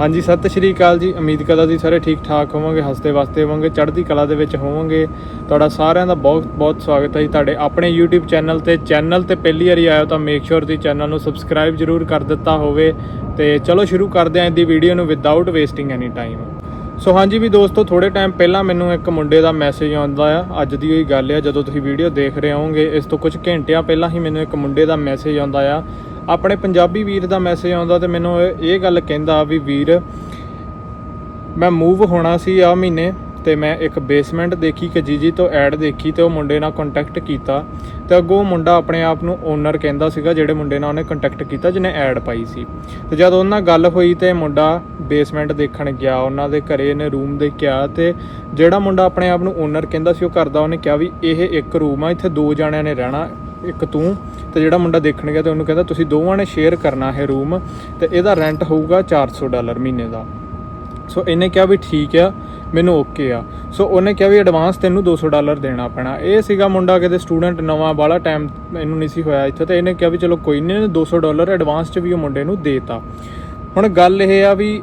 ਹਾਂਜੀ, ਸਤਿ ਸ਼੍ਰੀ ਅਕਾਲ ਜੀ। ਉਮੀਦ ਕਰਦਾ ਜੀ ਸਾਰੇ ਠੀਕ ਠਾਕ ਹੋਵੋਗੇ, ਹੱਸਦੇ ਵਸਦੇ ਹੋਵੋਗੇ, ਚੜ੍ਹਦੀ ਕਲਾ ਦੇ ਵਿੱਚ ਹੋਵੋਗੇ। ਤੁਹਾਡਾ ਸਾਰਿਆਂ ਦਾ ਬਹੁਤ ਬਹੁਤ ਸਵਾਗਤ ਹੈ ਜੀ ਤੁਹਾਡੇ ਆਪਣੇ YouTube ਚੈਨਲ ਤੇ। ਚੈਨਲ ਤੇ ਪਹਿਲੀ ਵਾਰੀ ਆਇਓ ਤਾਂ ਮੇਕ ਸ਼ੋਰ ਤੁਸੀਂ ਚੈਨਲ ਨੂੰ ਸਬਸਕ੍ਰਾਈਬ ਜਰੂਰ ਕਰ ਦਿੱਤਾ ਹੋਵੇ। ਤੇ ਚਲੋ ਸ਼ੁਰੂ ਕਰਦੇ ਹਾਂ ਇਹਦੀ ਵੀਡੀਓ ਨੂੰ without wasting any time so ਹਾਂਜੀ ਵੀ ਦੋਸਤੋ ਥੋੜੇ ਟਾਈਮ ਪਹਿਲਾਂ ਮੈਨੂੰ ਇੱਕ ਮੁੰਡੇ ਦਾ ਮੈਸੇਜ ਆਉਂਦਾ ਆ। ਅੱਜ ਦੀ ਉਹੀ ਗੱਲ ਆ, ਜਦੋਂ ਤੁਸੀਂ ਵੀਡੀਓ ਦੇਖ ਰਹੇ ਹੋਵੋਗੇ, ਇਸ ਤੋਂ ਕੁਝ ਘੰਟਿਆਂ ਪਹਿਲਾਂ ਹੀ ਮੈਨੂੰ ਇੱਕ ਮੁੰਡੇ ਦਾ ਮੈਸੇਜ ਆਉਂਦਾ ਆ। ਆਪਣੇ ਪੰਜਾਬੀ ਵੀਰ ਦਾ ਮੈਸੇਜ ਆਉਂਦਾ ਤੇ ਮੈਨੂੰ ਇਹ ਗੱਲ ਕਹਿੰਦਾ ਵੀ ਵੀਰ, ਮੈਂ ਮੂਵ ਹੋਣਾ ਸੀ ਆ ਮਹੀਨੇ ਤੇ ਮੈਂ ਇੱਕ ਬੇਸਮੈਂਟ ਦੇਖੀ ਕਿ ਜੀਜੀ ਤੋਂ ਐਡ ਦੇਖੀ ਤੇ ਉਹ ਮੁੰਡੇ ਨਾਲ ਕੰਟੈਕਟ ਕੀਤਾ ਤੇ ਅੱਗੋਂ ਉਹ ਮੁੰਡਾ ਆਪਣੇ ਆਪ ਨੂੰ ਓਨਰ ਕਹਿੰਦਾ ਸੀਗਾ ਜਿਹੜੇ ਮੁੰਡੇ ਨਾਲ ਉਹਨੇ ਕੰਟੈਕਟ ਕੀਤਾ ਜਿਹਨੇ ਐਡ ਪਾਈ ਸੀ। ਤੇ ਜਦ ਉਹਨਾਂ ਨਾਲ ਗੱਲ ਹੋਈ ਤੇ ਮੁੰਡਾ ਬੇਸਮੈਂਟ ਦੇਖਣ ਗਿਆ, ਉਹਨਾਂ ਦੇ ਘਰੇ ਇਹਨੇ ਰੂਮ ਦੇਖਿਆ ਤੇ ਜਿਹੜਾ ਮੁੰਡਾ ਆਪਣੇ ਆਪ ਨੂੰ ਓਨਰ ਕਹਿੰਦਾ ਸੀ ਉਹ ਕਰਦਾ, ਉਹਨੇ ਕਿਹਾ ਵੀ ਇਹ ਇੱਕ ਰੂਮ ਆ, ਇੱਥੇ ਦੋ ਜਣਿਆਂ ਨੇ ਰਹਿਣਾ। ਇੱਕ ਤੂੰ ਤੇ ਜਿਹੜਾ ਮੁੰਡਾ ਦੇਖਣ ਗਿਆ ਤੇ ਉਹਨੂੰ ਕਹਿੰਦਾ, ਤੁਸੀਂ ਦੋਵਾਂ ਨੇ ਸ਼ੇਅਰ ਕਰਨਾ ਹੈ ਰੂਮ ਤੇ ਇਹਦਾ ਰੈਂਟ ਹੋਊਗਾ 400 ਡਾਲਰ ਮਹੀਨੇ ਦਾ। ਸੋ ਇਹਨੇ ਕਿਹਾ ਵੀ ਠੀਕ ਆ, ਮੈਨੂੰ ਓਕੇ ਆ। ਸੋ ਉਹਨੇ ਕਿਹਾ ਵੀ ਐਡਵਾਂਸ ਤੈਨੂੰ 200 ਡਾਲਰ ਦੇਣਾ ਪੈਣਾ। ਇਹ ਸੀਗਾ ਮੁੰਡਾ ਕਿਤੇ ਸਟੂਡੈਂਟ ਨਵਾਂ ਬਾਲਾ ਟਾਈਮ ਇਹਨੂੰ ਨਹੀਂ ਸੀ ਹੋਇਆ ਇੱਥੇ ਤੇ ਇਹਨੇ ਕਿਹਾ ਵੀ ਚਲੋ ਕੋਈ ਨਹੀਂ ਇਹਨੇ 200 ਡਾਲਰ ਐਡਵਾਂਸ ਚ ਵੀ ਉਹ ਮੁੰਡੇ ਨੂੰ ਦੇਤਾ। ਹੁਣ ਗੱਲ ਇਹ ਆ ਵੀ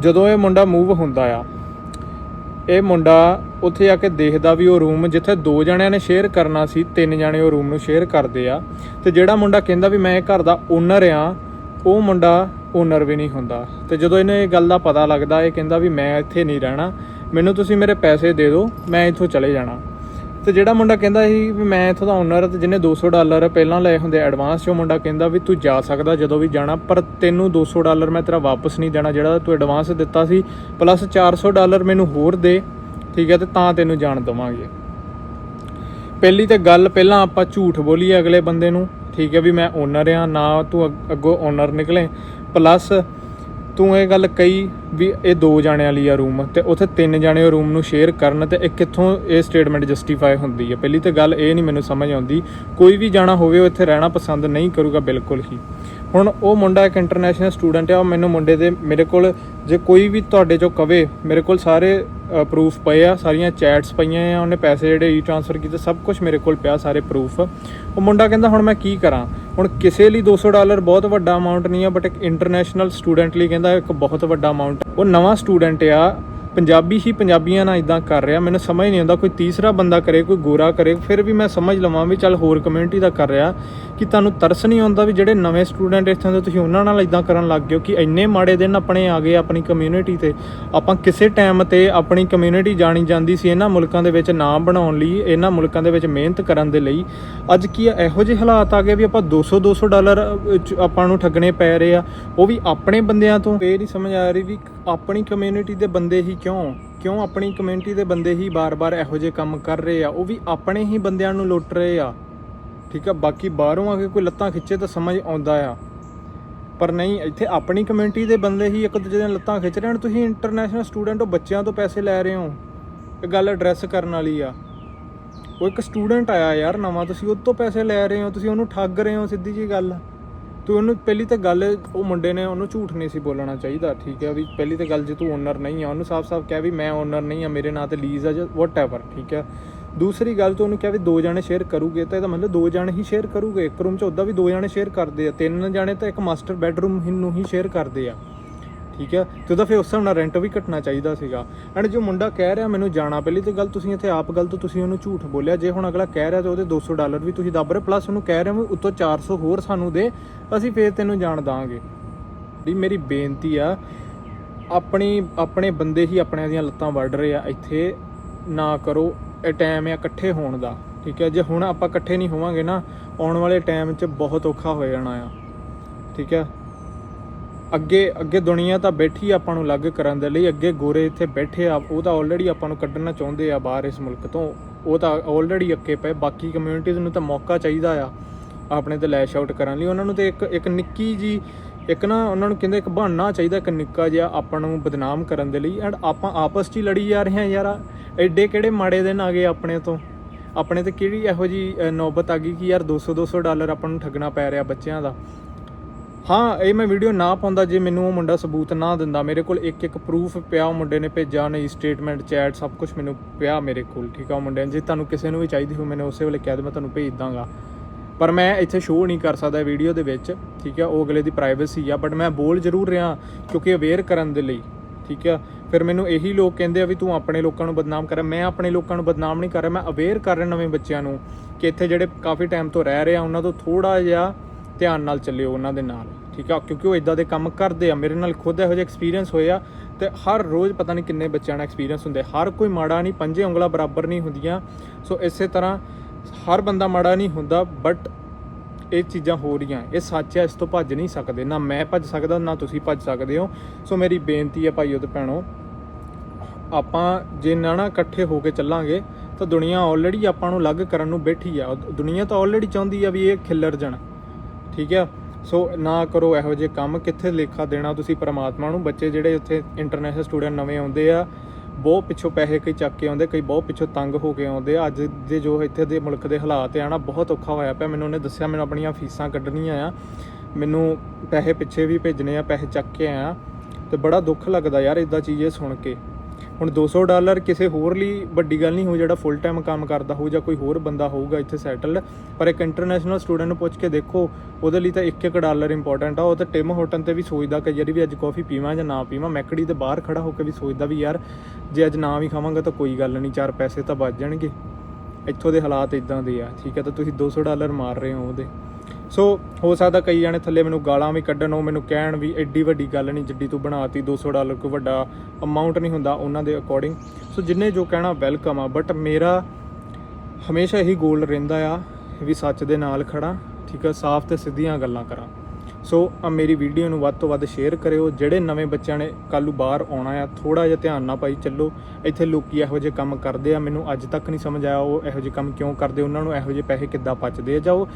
ਜਦੋਂ ਇਹ ਮੁੰਡਾ ਮੂਵ ਹੁੰਦਾ ਆ ਇਹ ਮੁੰਡਾ ਉੱਥੇ ਆ ਕੇ ਦੇਖਦਾ ਵੀ ਉਹ ਰੂਮ ਜਿੱਥੇ ਦੋ ਜਣਿਆਂ ਨੇ ਸ਼ੇਅਰ ਕਰਨਾ ਸੀ, ਤਿੰਨ ਜਣੇ ਉਹ ਰੂਮ ਨੂੰ ਸ਼ੇਅਰ ਕਰਦੇ ਆ। ਤੇ ਜਿਹੜਾ ਮੁੰਡਾ ਕਹਿੰਦਾ ਵੀ ਮੈਂ ਇਹ ਘਰ ਦਾ ਓਨਰ ਆ, ਉਹ ਮੁੰਡਾ ਓਨਰ ਵੀ ਨਹੀਂ ਹੁੰਦਾ। ਤੇ ਜਦੋਂ ਇਹਨੂੰ ਇਹ ਗੱਲ ਦਾ ਪਤਾ ਲੱਗਦਾ, ਇਹ ਕਹਿੰਦਾ ਵੀ ਮੈਂ ਇੱਥੇ ਨਹੀਂ ਰਹਿਣਾ। ਮੈਨੂੰ ਤੁਸੀਂ ਮੇਰੇ ਪੈਸੇ ਦੇ ਦਿਓ, ਮੈਂ ਇੱਥੋਂ ਚਲੇ ਜਾਣਾ। ਤੇ ਜਿਹੜਾ ਮੁੰਡਾ ਕਹਿੰਦਾ ਸੀ ਵੀ ਮੈਂ ਇੱਥੋਂ ਦਾ ਓਨਰ ਤੇ ਜਿਹਨੇ 200 ਡਾਲਰ ਪਹਿਲਾਂ ਲਏ ਹੁੰਦੇ ਐਡਵਾਂਸ 'ਚੋਂ ਮੁੰਡਾ ਕਹਿੰਦਾ ਵੀ ਤੂੰ ਜਾ ਸਕਦਾ ਜਦੋਂ ਵੀ ਜਾਣਾ, ਪਰ ਤੈਨੂੰ 200 ਡਾਲਰ ਮੈਂ ਤੇਰਾ ਵਾਪਸ ਨਹੀਂ ਦੇਣਾ, ਜਿਹੜਾ ਤੂੰ ਐਡਵਾਂਸ ਦਿੱਤਾ ਸੀ ਪਲੱਸ 400 ਡਾਲਰ ਮੈਨੂੰ ਹੋਰ ਦੇ, ਠੀਕ ਹੈ, ਤੇ ਤਾਂ ਤੈਨੂੰ ਜਾਣ ਦਵਾਂਗੇ। ਪਹਿਲੀ ਤੇ ਗੱਲ, ਪਹਿਲਾਂ ਆਪਾਂ ਝੂਠ ਬੋਲੀਏ ਅਗਲੇ ਬੰਦੇ ਨੂੰ, ਠੀਕ ਹੈ, ਵੀ ਮੈਂ ਓਨਰ ਆ, ਨਾ ਤੂੰ ਅੱਗ- ਅੱਗੋਂ ਓਨਰ ਨਿਕਲੇ ਪਲੱਸ ਤੂੰ ਇਹ ਗੱਲ ਕਹੀ ਵੀ ਇਹ ਦੋ ਜਾਣਿਆਂ ਲਈ ਆ ਰੂਮ ਤੇ ਉੱਥੇ ਤਿੰਨ ਜਾਣੇ ਉਹ ਰੂਮ ਨੂੰ ਸ਼ੇਅਰ ਕਰਨ ਤੇ ਇਹ ਕਿੱਥੋਂ ਇਹ ਸਟੇਟਮੈਂਟ ਜਸਟੀਫਾਈ ਹੁੰਦੀ ਹੈ ਪਹਿਲੀ ਤੇ ਗੱਲ ਇਹ ਨਹੀਂ ਮੈਨੂੰ ਸਮਝ ਆਉਂਦੀ, ਕੋਈ ਵੀ ਜਾਣਾ ਹੋਵੇ ਉਹ ਇੱਥੇ ਰਹਿਣਾ ਪਸੰਦ ਨਹੀਂ ਕਰੂਗਾ ਬਿਲਕੁਲ ਹੀ। ਹੁਣ ਉਹ ਮੁੰਡਾ ਇੱਕ ਇੰਟਰਨੈਸ਼ਨਲ ਸਟੂਡੈਂਟ ਆ, ਉਹ ਮੈਨੂੰ ਮੁੰਡੇ ਦੇ, ਮੇਰੇ ਕੋਲ ਜੇ ਕੋਈ ਵੀ ਤੁਹਾਡੇ ਚੋਂ ਕਵੇ, ਮੇਰੇ ਕੋਲ ਸਾਰੇ ਪ੍ਰੂਫ ਪਏ ਆ, ਸਾਰੀਆਂ ਚੈਟਸ ਪਈਆਂ ਆ, ਉਹਨੇ ਪੈਸੇ ਜਿਹੜੇ ਈ ਟ੍ਰਾਂਸਫਰ ਕੀਤੇ, ਸਭ ਕੁਝ ਮੇਰੇ ਕੋਲ ਪਿਆ, ਸਾਰੇ ਪ੍ਰੂਫ ਉਹ ਮੁੰਡਾ ਕਹਿੰਦਾ, ਹੁਣ ਮੈਂ ਕੀ ਕਰਾਂ? ਹੁਣ ਕਿਸੇ ਲਈ 200 ਡਾਲਰ ਬਹੁਤ ਵੱਡਾ ਅਮਾਉਂਟ ਨਹੀਂ ਆ ਬਟ ਇੱਕ ਇੰਟਰਨੈਸ਼ਨਲ ਸਟੂਡੈਂਟ ਲਈ ਕਹਿੰਦਾ ਇੱਕ ਬਹੁਤ ਵੱਡਾ ਅਮਾਉਂਟ ਉਹ ਨਵਾਂ ਸਟੂਡੈਂਟ ਆ ਪੰਜਾਬੀ ਹੀ ਪੰਜਾਬੀਆਂ ਨਾਲ ਇਦਾਂ ਕਰ ਰਿਹਾ ਮੈਨੂੰ ਸਮਝ ਨਹੀਂ ਆਉਂਦਾ ਕੋਈ ਤੀਸਰਾ ਬੰਦਾ ਕਰੇ ਕੋਈ ਗੋਰਾ ਕਰੇ ਫਿਰ ਵੀ ਮੈਂ ਸਮਝ ਲਵਾਂ ਵੀ ਚੱਲ ਹੋਰ ਕਮਿਊਨਿਟੀ ਦਾ ਕਰ ਰਿਹਾ ਕਿ ਤੁਹਾਨੂੰ ਤਰਸ ਨਹੀਂ ਆਉਂਦਾ ਵੀ ਜਿਹੜੇ ਨਵੇਂ ਸਟੂਡੈਂਟ ਇੱਥੋਂ ਦੇ ਤੁਸੀਂ ਉਹਨਾਂ ਨਾਲ ਇਦਾਂ ਕਰਨ ਲੱਗ ਗਏ ਕਿ ਇੰਨੇ ਮਾੜੇ ਦਿਨ ਆਪਣੇ ਆ ਗਏ ਆਪਣੀ ਕਮਿਊਨਿਟੀ ਤੇ? ਆਪਾਂ ਕਿਸੇ ਟਾਈਮ ਤੇ ਆਪਣੀ ਕਮਿਊਨਿਟੀ ਜਾਣੀ ਜਾਂਦੀ ਸੀ ਇਹਨਾਂ ਮੁਲਕਾਂ ਦੇ ਵਿੱਚ ਨਾਮ ਬਣਾਉਣ ਲਈ ਇਹਨਾਂ ਮੁਲਕਾਂ ਦੇ ਵਿੱਚ ਮਿਹਨਤ ਕਰਨ ਦੇ ਲਈ। ਅੱਜ ਕੀ ਆ ਇਹੋ ਜਿਹੇ ਹਾਲਾਤ ਆ ਗਏ ਵੀ ਆਪਾਂ 200 200 ਡਾਲਰ ਅ, ਚ ਆਪਾਂ ਨੂੰ ਠੱਗਣੇ ਪੈ ਰਹੇ ਆ ਉਹ ਵੀ ਆਪਣੇ ਬੰਦਿਆਂ ਤੋਂ? ਇਹ ਨਹੀਂ ਸਮਝ ਆ ਰਹੀ ਵੀ ਆਪਣੀ ਕਮਿਊਨਿਟੀ ਦੇ ਬੰਦੇ ਹੀ ਕਿਉਂ? ਕਿਉਂ ਆਪਣੀ ਕਮਿਊਨਿਟੀ ਦੇ ਬੰਦੇ ਹੀ ਬਾਰ-ਬਾਰ ਇਹੋ ਜਿਹੇ ਕੰਮ ਕਰ ਰਹੇ ਆ? ਉਹ ਵੀ ਆਪਣੇ ਹੀ ਬੰਦਿਆਂ ਨੂੰ ਲੁੱਟ ਰਹੇ ਆ। ਠੀਕ ਆ, ਬਾਕੀ ਬਾਹਰੋਂ ਆ ਕੇ ਕੋਈ ਲੱਤਾਂ ਖਿੱਚੇ ਤਾਂ ਸਮਝ ਆਉਂਦਾ ਆ। ਪਰ ਨਹੀਂ, ਇੱਥੇ ਆਪਣੀ ਕਮਿਊਨਿਟੀ ਦੇ ਬੰਦੇ ਹੀ ਇੱਕ ਦੂਜੇ ਦੀਆਂ ਲੱਤਾਂ ਖਿੱਚ ਰਹੇ ਹਨ ਤੁਸੀਂ ਇੰਟਰਨੈਸ਼ਨਲ ਸਟੂਡੈਂਟ ਹੋ, ਬੱਚਿਆਂ ਤੋਂ ਪੈਸੇ ਲੈ ਰਹੇ ਹੋ। ਇਹ ਗੱਲ ਐਡਰੈਸ ਕਰਨ ਵਾਲੀ ਆ। ਉਹ ਇੱਕ ਸਟੂਡੈਂਟ ਆਇਆ ਯਾਰ ਨਵਾਂ, ਤੁਸੀਂ ਉਹ ਤੋਂ ਪੈਸੇ ਲੈ ਰਹੇ ਹੋ, ਤੁਸੀਂ ਉਹਨੂੰ ਠੱਗ ਰਹੇ ਹੋ ਸਿੱਧੀ ਜੀ ਗੱਲ। ਤੂੰ ਉਹਨੂੰ ਪਹਿਲੀ ਤਾਂ ਗੱਲ, ਉਹ ਮੁੰਡੇ ਨੇ ਉਹਨੂੰ ਝੂਠ ਨਹੀਂ ਸੀ ਬੋਲਣਾ ਚਾਹੀਦਾ, ਠੀਕ ਹੈ ਵੀ ਪਹਿਲੀ ਤਾਂ ਗੱਲ ਜੇ ਤੂੰ ਓਨਰ ਨਹੀਂ ਆ, ਉਹਨੂੰ ਸਾਫ਼-ਸਾਫ਼ ਕਹਿ ਵੀ ਮੈਂ ਓਨਰ ਨਹੀਂ ਆ, ਮੇਰੇ ਨਾਂ ਤੇ ਲੀਜ਼ ਆ ਜਾਂ ਵਟਐਵਰ ਠੀਕ ਹੈ। ਦੂਸਰੀ ਗੱਲ ਤੂੰ ਉਹਨੂੰ ਕਿਹਾ ਵੀ ਦੋ ਜਣੇ ਸ਼ੇਅਰ ਕਰੂਗੇ, ਤਾਂ ਇਹਦਾ ਮਤਲਬ ਦੋ ਜਣੇ ਹੀ ਸ਼ੇਅਰ ਕਰੂਗੇ, ਇੱਕ ਰੂਮ 'ਚ ਉਦਾਂ ਵੀ ਦੋ ਜਣੇ ਸ਼ੇਅਰ ਕਰਦੇ ਆ, ਤਿੰਨ ਜਣੇ ਤਾਂ ਇੱਕ ਮਾਸਟਰ ਬੈੱਡਰੂਮ ਨੂੰ ਹੀ ਸ਼ੇਅਰ ਕਰਦੇ ਆ। ਠੀਕ ਹੈ? ਤੇ ਉਹਦਾ ਫਿਰ ਉਸ ਹਿਸਾਬ ਨਾਲ ਰੈਂਟ ਵੀ ਘਟਣਾ ਚਾਹੀਦਾ ਸੀਗਾ। ਐਂਡ ਜੋ ਮੁੰਡਾ ਕਹਿ ਰਿਹਾ, ਮੈਨੂੰ ਜਾਣਾ, ਪਹਿਲੀ ਤੇ ਗੱਲ ਤੁਸੀਂ ਇੱਥੇ ਆਪ ਗਲਤ ਤੁਸੀਂ ਉਹਨੂੰ ਝੂਠ ਬੋਲਿਆ। ਜੇ ਹੁਣ ਅਗਲਾ ਕਹਿ ਰਿਹਾ ਤੇ ਉਹਦੇ 200 ਡਾਲਰ ਵੀ ਤੁਸੀਂ ਦੱਬ ਰਹੇ ਪਲੱਸ ਉਹਨੂੰ ਕਹਿ ਰਹੇ ਹੋ ਵੀ ਉੱਤੋਂ 400 ਹੋਰ ਸਾਨੂੰ ਦੇ, ਅਸੀਂ ਫੇਰ ਤੈਨੂੰ ਜਾਣ ਦਾਂਗੇ। ਦੀ ਮੇਰੀ ਬੇਨਤੀ ਆ, ਆਪਣੀ, ਆਪਣੇ ਬੰਦੇ ਹੀ ਆਪਣਿਆਂ ਦੀਆਂ ਲੱਤਾਂ ਵੱਢ ਰਹੇ ਆ ਇੱਥੇ। ਨਾ ਕਰੋ, ਇਹ ਟਾਈਮ ਆ ਇਕੱਠੇ ਹੋਣ ਦਾ, ਠੀਕ ਹੈ? ਜੇ ਹੁਣ ਆਪਾਂ ਇਕੱਠੇ ਨਹੀਂ ਹੋਵਾਂਗੇ ਨਾ, ਆਉਣ ਵਾਲੇ ਟਾਈਮ 'ਚ ਬਹੁਤ ਔਖਾ ਹੋ ਜਾਣਾ ਆ, ਠੀਕ ਹੈ? ਅੱਗੇ ਅੱਗੇ ਦੁਨੀਆ ਤਾਂ ਬੈਠੀ ਆਪਾਂ ਨੂੰ ਅਲੱਗ ਕਰਨ ਦੇ ਲਈ। ਅੱਗੇ ਗੋਰੇ ਇੱਥੇ ਬੈਠੇ ਆ, ਉਹ ਤਾਂ ਆਲਰੇਡੀ ਆਪਾਂ ਨੂੰ ਕੱਢਣਾ ਚਾਹੁੰਦੇ ਆ ਬਾਹਰ ਇਸ ਮੁਲਕ ਤੋਂ। ਉਹ ਤਾਂ ਆਲਰੇਡੀ ਅੱਕੇ ਪਏ। ਬਾਕੀ ਕਮਿਊਨਿਟੀਜ਼ ਨੂੰ ਤਾਂ ਮੌਕਾ ਚਾਹੀਦਾ ਆ ਆਪਣੇ ਤੇ ਲੈਸ਼ ਆਊਟ ਕਰਨ ਲਈ। ਉਹਨਾਂ ਨੂੰ ਤੇ ਇੱਕ ਇੱਕ ਨਿੱਕੀ ਜੀ, ਇੱਕ ਨਾ ਉਹਨਾਂ ਨੂੰ ਕਹਿੰਦੇ ਇੱਕ ਬਹਾਨਾ ਚਾਹੀਦਾ, ਇੱਕ ਨਿੱਕਾ ਜਿਹਾ ਆਪਾਂ ਨੂੰ ਬਦਨਾਮ ਕਰਨ ਦੇ ਲਈ। ਐਂਡ ਆਪਾਂ ਆਪਸ 'ਚ ਹੀ ਲੜੀ ਜਾ ਰਹੇ ਹਾਂ ਯਾਰ। ਐਡੇ ਕਿਹੜੇ ਮਾੜੇ ਦਿਨ ਆ ਗਏ ਆਪਣੇ ਤੋਂ। ਆਪਣੇ ਤੇ ਕਿਹੜੀ ਇਹੋ ਜੀ ਨੌਬਤ ਆ ਗਈ ਕਿ ਯਾਰ 200 200 ਡਾਲਰ ਆਪਾਂ ਨੂੰ ਠੱਗਣਾ ਪੈ ਰਿਹਾ ਬੱਚਿਆਂ ਦਾ। ਹਾਂ, ਇਹ ਮੈਂ ਵੀਡੀਓ ਨਾ ਪਾਉਂਦਾ ਜੇ ਮੈਨੂੰ ਉਹ ਮੁੰਡਾ ਸਬੂਤ ਨਾ ਦਿੰਦਾ। ਮੇਰੇ ਕੋਲ ਇੱਕ ਇੱਕ ਪ੍ਰੂਫ ਪਿਆ, ਉਹ ਮੁੰਡੇ ਨੇ ਭੇਜਿਆ, ਉਹਨੇ ਸਟੇਟਮੈਂਟ ਚੈਟ ਸਭ ਕੁਝ ਮੈਨੂੰ ਪਿਆ ਮੇਰੇ ਕੋਲ, ਠੀਕ ਆ ਉਹ ਮੁੰਡੇ ਨੇ। ਜੇ ਤੁਹਾਨੂੰ ਕਿਸੇ ਨੂੰ ਵੀ ਚਾਹੀਦੀ ਹੋ ਮੈਨੂੰ ਉਸੇ ਵੇਲੇ ਕਹਿ ਦੇ ਮੈਂ ਤੁਹਾਨੂੰ ਭੇਜ ਦਾਂਗਾ। ਪਰ ਮੈਂ ਇੱਥੇ ਸ਼ੋਅ ਨਹੀਂ ਕਰ ਸਕਦਾ ਵੀਡੀਓ ਦੇ ਵਿੱਚ, ਠੀਕ ਆ, ਉਹ ਅਗਲੇ ਦੀ ਪ੍ਰਾਈਵੇਸੀ ਆ। ਬਟ ਮੈਂ ਬੋਲ ਜ਼ਰੂਰ ਰਿਹਾ, ਕਿਉਂਕਿ ਅਵੇਅਰ ਕਰਨ ਦੇ ਲਈ, ਠੀਕ ਆ। ਫਿਰ ਮੈਨੂੰ ਇਹੀ ਲੋਕ ਕਹਿੰਦੇ ਆ ਵੀ ਤੂੰ ਆਪਣੇ ਲੋਕਾਂ ਨੂੰ ਬਦਨਾਮ ਕਰ, ਮੈਂ ਆਪਣੇ ਲੋਕਾਂ ਨੂੰ ਬਦਨਾਮ ਨਹੀਂ ਕਰ ਰਿਹਾ, ਮੈਂ ਅਵੇਅਰ ਕਰ ਰਿਹਾ ਨਵੇਂ ਬੱਚਿਆਂ ਨੂੰ ਕਿ ਇੱਥੇ ਜਿਹੜੇ ਕਾਫੀ ਟਾਈਮ ਤੋਂ ਰਹਿ ਰਹੇ ਆ, ਉਹਨਾਂ ਤੋਂ ਥੋੜਾ ਜਿਹਾ ਧਿਆਨ ਨਾਲ ਚੱਲਿਓ ਉਹਨਾਂ ਦੇ ਨਾਲ, ਠੀਕ ਆ? ਕਿਉਂਕਿ ਉਹ ਇਦਾਂ ਦੇ ਕੰਮ ਕਰਦੇ ਆ, ਮੇਰੇ ਨਾਲ ਖੁਦ ਇਹੋ ਜਿਹੇ ਐਕਸਪੀਰੀਅੰਸ ਹੋਏ ਆ ਤੇ ਹਰ ਰੋਜ਼ ਪਤਾ ਨਹੀਂ ਕਿੰਨੇ ਬੱਚਿਆਂ ਨਾਲ ਐਕਸਪੀਰੀਅੰਸ ਹੁੰਦੇ ਹਰ ਕੋਈ ਮਾੜਾ ਨਹੀਂ, ਪੰਜੇ ਉਂਗਲਾਂ ਬਰਾਬਰ ਨਹੀਂ ਹੁੰਦੀਆਂ, ਸੋ ਇਸੇ ਤਰ੍ਹਾਂ ਹਰ ਬੰਦਾ ਮਾੜਾ ਨਹੀਂ ਹੁੰਦਾ ਬਟ ਇਹ ਚੀਜ਼ਾਂ ਹੋ ਰਹੀਆਂ, ਇਹ ਸੱਚ ਹੈ ਇਸ ਤੋਂ ਭੱਜ ਨਹੀਂ ਸਕਦੇ, ਨਾ ਮੈਂ ਭੱਜ ਸਕਦਾ, ਨਾ ਤੁਸੀਂ ਭੱਜ ਸਕਦੇ ਹੋ। ਸੋ ਮੇਰੀ ਬੇਨਤੀ ਹੈ ਭਾਈਓ ਤੇ ਭੈਣੋ, ਆਪਾਂ ਜੇ ਨਾ ਨਾ ਇਕੱਠੇ ਹੋ ਕੇ ਚੱਲਾਂਗੇ, ਤਾਂ ਦੁਨੀਆ ਆਲਰੇਡੀ ਆਪਾਂ ਨੂੰ ਅਲੱਗ ਕਰਨ ਨੂੰ ਬੈਠੀ ਆ। ਦੁਨੀਆ ਤਾਂ ਆਲਰੇਡੀ ਚਾਹੁੰਦੀ ਆ ਵੀ ਇਹ ਖਿੱਲਰ ਜਾਣ। ਠੀਕ ਆ? ਸੋ ਨਾ ਕਰੋ ਇਹੋ ਜਿਹੇ ਕੰਮ। ਕਿੱਥੇ ਲੇਖਾ ਦੇਣਾ ਤੁਸੀਂ ਪਰਮਾਤਮਾ ਨੂੰ? ਬੱਚੇ ਜਿਹੜੇ ਉੱਥੇ ਇੰਟਰਨੈਸ਼ਨਲ ਸਟੂਡੈਂਟ ਨਵੇਂ ਆਉਂਦੇ ਆ, ਬਹੁਤ ਪਿੱਛੋਂ ਪੈਸੇ ਕਈ ਚੱਕ ਕੇ ਆਉਂਦੇ, ਕਈ ਬਹੁਤ ਪਿੱਛੋਂ ਤੰਗ ਹੋ ਕੇ ਆਉਂਦੇ ਆ। ਅੱਜ ਦੇ ਜੋ ਇੱਥੇ ਦੇ ਮੁਲਕ ਦੇ ਹਾਲਾਤ ਆ ਨਾ, ਬਹੁਤ ਔਖਾ ਹੋਇਆ ਪਿਆ। ਮੈਨੂੰ ਉਹਨੇ ਦੱਸਿਆ, ਮੈਨੂੰ ਆਪਣੀਆਂ ਫੀਸਾਂ ਕੱਢਣੀਆਂ ਆ। ਮੈਨੂੰ ਪੈਸੇ ਪਿੱਛੇ ਵੀ ਭੇਜਣੇ ਆ, ਪੈਸੇ ਚੱਕ ਕੇ ਆਇਆ। ਤੇ ਬੜਾ ਦੁੱਖ ਲੱਗਦਾ ਯਾਰ ਇਦਾਂ ਚੀਜ਼ੇ ਸੁਣ ਕੇ। ਹੁਣ 200 ਡਾਲਰ ਕਿਸੇ ਹੋਰ ਲਈ ਵੱਡੀ ਗੱਲ ਨਹੀਂ ਹੋ ਜਿਹੜਾ ਫੁੱਲ ਟਾਈਮ ਕੰਮ ਕਰਦਾ ਹੋਊ ਜਾਂ ਕੋਈ ਹੋਰ ਬੰਦਾ ਹੋਊਗਾ ਇੱਥੇ ਸੈਟਲਡ ਪਰ ਇੱਕ ਇੰਟਰਨੈਸ਼ਨਲ ਸਟੂਡੈਂਟ ਨੂੰ ਪੁੱਛ ਕੇ ਦੇਖੋ, ਉਹਦੇ ਲਈ ਤਾਂ 1-1 ਡਾਲਰ ਇੰਪੋਰਟੈਂਟ ਆ। ਉਹ ਤਾਂ ਟਿਮ ਹੋਟਨ ਤੇ ਵੀ ਸੋਚਦਾ ਕਿ ਯਾਰ ਵੀ ਅੱਜ ਕਾਫੀ ਪੀਵਾਂ ਜਾਂ ਨਾ ਪੀਵਾਂ ਮੈਕੜੀ ਦੇ ਬਾਹਰ ਖੜਾ ਹੋ ਕੇ ਵੀ ਸੋਚਦਾ ਵੀ ਯਾਰ, ਜੇ ਅੱਜ ਨਾ ਵੀ ਖਾਵਾਂਗਾ ਤਾਂ ਕੋਈ ਗੱਲ ਨਹੀਂ, ਚਾਰ ਪੈਸੇ ਤਾਂ ਬਚ ਜਾਣਗੇ। ਇੱਥੋਂ ਦੇ ਹਾਲਾਤ ਇਦਾਂ ਦੇ ਆ, ਠੀਕ ਹੈ, ਤਾਂ ਤੁਸੀਂ 200 ਡਾਲਰ ਮਾਰ ਰਹੇ ਹੋ ਉਹਦੇ। ਸੋ ਹੋ ਸਕਦਾ ਕਈ ਜਾਣੇ ਥੱਲੇ ਮੈਨੂੰ ਗਾਲਾਂ ਵੀ ਕੱਢਣ, ਉਹ ਮੈਨੂੰ ਕਹਿਣ ਵੀ ਐਡੀ ਵੱਡੀ ਗੱਲ ਨਹੀਂ ਜਿੱਡੀ ਤੂੰ ਬਣਾਤੀ 200 ਡਾਲਰ ਕੋਈ ਵੱਡਾ ਅਮਾਉਂਟ ਨਹੀਂ ਹੁੰਦਾ ਉਹਨਾਂ ਦੇ ਅਕੋਰਡਿੰਗ ਸੋ ਜਿੰਨੇ ਜੋ ਕਹਿਣਾ ਵੈਲਕਮ ਆ ਬਟ ਮੇਰਾ ਹਮੇਸ਼ਾ ਇਹੀ ਗੋਲ ਰਹਿੰਦਾ ਆ ਵੀ ਸੱਚ ਦੇ ਨਾਲ ਖੜਾ ਠੀਕ ਆ, ਸਾਫ਼ ਤੇ ਸਿੱਧੀਆਂ ਗੱਲਾਂ ਕਰਾਂ। ਸੋ ਆ ਮੇਰੀ ਵੀਡੀਓ ਨੂੰ ਵੱਧ ਤੋਂ ਵੱਧ ਸ਼ੇਅਰ ਕਰਿਓ, ਜਿਹੜੇ ਨਵੇਂ ਬੱਚਿਆਂ ਨੇ ਕੱਲ੍ਹ ਨੂੰ ਬਾਹਰ ਆਉਣਾ ਆ ਥੋੜਾ ਜਿਹਾ ਧਿਆਨ ਨਾਲ ਭਾਈ ਚੱਲੋ। ਇੱਥੇ ਲੋਕੀ ਇਹੋ ਜਿਹੇ ਕੰਮ ਕਰਦੇ ਆ, ਮੈਨੂੰ ਅੱਜ ਤੱਕ ਨਹੀਂ ਸਮਝ ਆਇਆ ਉਹ ਇਹੋ ਜਿਹੇ ਕੰਮ ਕਿਉਂ ਕਰਦੇ, ਉਹਨਾਂ ਨੂੰ ਇਹੋ ਜਿਹੇ ਪੈਸੇ ਕਿੱਦਾਂ ਪਚਦੇ ਆ? ਜਾਂ ਉਹ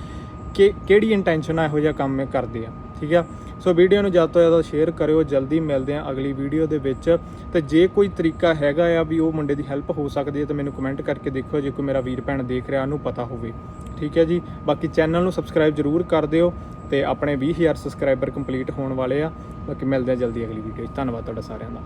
ਕਿ ਕਿਹੜੀ ਇੰਟੈਂਸ਼ਨ ਆ ਇਹੋ ਜਿਹਾ ਕੰਮ ਇਹ ਕਰਦੇ ਆ, ਠੀਕ ਆ? ਸੋ ਵੀਡੀਓ ਨੂੰ ਜ਼ਿਆਦਾ ਤੋਂ ਜ਼ਿਆਦਾ ਸ਼ੇਅਰ ਕਰਿਓ, ਜਲਦੀ ਮਿਲਦੇ ਆ ਅਗਲੀ ਵੀਡੀਓ ਦੇ ਵਿੱਚ। ਤੇ ਜੇ ਕੋਈ ਤਰੀਕਾ ਹੈਗਾ ਆ ਵੀ ਉਹ ਮੁੰਡੇ ਦੀ ਹੈਲਪ ਹੋ ਸਕਦੀ ਹੈ ਤਾਂ ਮੈਨੂੰ ਕਮੈਂਟ ਕਰਕੇ ਦੇਖਿਓ, ਜੇ ਕੋਈ ਮੇਰਾ ਵੀਰ ਭੈਣ ਦੇਖ ਰਿਹਾ, ਉਹਨੂੰ ਪਤਾ ਹੋਵੇ। ਠੀਕ ਹੈ ਜੀ? ਬਾਕੀ ਚੈਨਲ ਨੂੰ ਸਬਸਕ੍ਰਾਈਬ ਜਰੂਰ ਕਰ ਦਿਓ ਤੇ ਆਪਣੇ 20000 ਸਬਸਕ੍ਰਾਈਬਰ ਕੰਪਲੀਟ ਹੋਣ ਵਾਲੇ ਆ। ਬਾਕੀ ਮਿਲਦੇ ਆ ਜਲਦੀ ਅਗਲੀ ਵੀਡੀਓ 'ਚ ਧੰਨਵਾਦ ਤੁਹਾਡਾ ਸਾਰਿਆਂ ਦਾ।